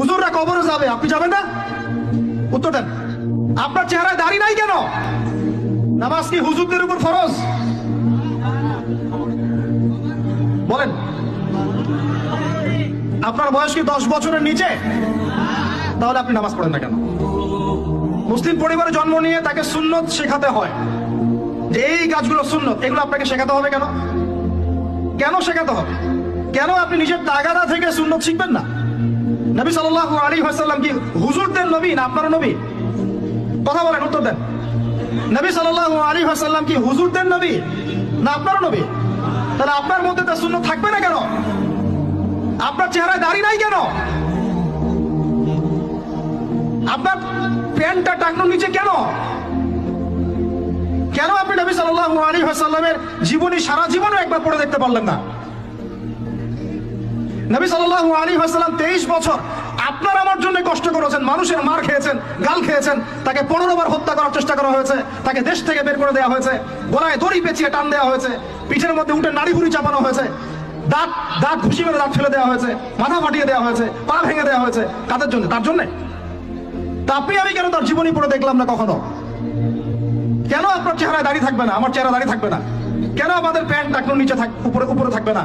হুজুররা কবরে যাবে, আপনি যাবেন না? উত্তর দেন। আপনার চেহারায় দাড়ি নাই কেন? নামাজ কি হুজুরদের উপর ফরজ? বলেন। আপনার বয়স কি দশ বছরের নিচে? তাহলে আপনি নামাজ পড়েন না কেন? মুসলিম পরিবারে জন্ম নিয়ে তাকে সুন্নত শেখাতে হয়। যে এই গাছগুলো সুন্নত, এগুলো আপনাকে শেখাতে হবে কেন? কেন শেখাতে হবে? কেন আপনি নিজের তাগাদা থেকে সুন্নত শিখবেন না? নবী সাল্লাল্লাহু আলাইহি ওয়াসাল্লাম কি হুজুরদের নবী না আপনার নবী? কথা বলেন, উত্তর দেন। নবী সাল্লাল্লাহু আলাইহি ওয়াসাল্লাম কি হুজুরদের নবী না আপনার নবী? তাহলে আপনার মধ্যে তো শূন্য থাকবে না কেন? আপনার চেহারায় দাড়ি নাই কেন? আপনার প্যান্টটা টাকনোর নিচে কেন? কেন আপনি নবী সাল্লাল্লাহু আলাইহি ওয়াসাল্লামের জীবনী সারা জীবনও একবার পড়ে দেখতে পারলেন না? নবী সাল্লাল্লাহু আলাইহি ওয়াসাল্লাম 23 বছর আপনার আমার জন্য কষ্ট করেছেন, মানুষের মার খেয়েছেন, গাল খেয়েছেন, তাকে পনেরো বার হত্যা করার চেষ্টা করা হয়েছে, তাকে দেশ থেকে বের করে দেওয়া হয়েছে, গলায় দড়ি পেঁচিয়ে টান দেওয়া হয়েছে, পিঠের মধ্যে উঠে নাড়ি ভুড়ি চাপানো হয়েছে, দাঁত দাঁত ঘুষি মেরে দাঁত ফেলে দেওয়া হয়েছে, মাথা ফাটিয়ে দেওয়া হয়েছে, পা ভেঙে দেওয়া হয়েছে, কাদের জন্য? তার জন্য? তা আমি কেন তার জীবনী পড়ে দেখলাম না কখনো? কেন আপনার চেহারায় দাঁড়িয়ে থাকবে না? আমার চেহারা দাঁড়িয়ে থাকবে না। কেন আমাদের প্যান্ট টাকনোর নিচে থাক উপরে উপরে থাকবে না?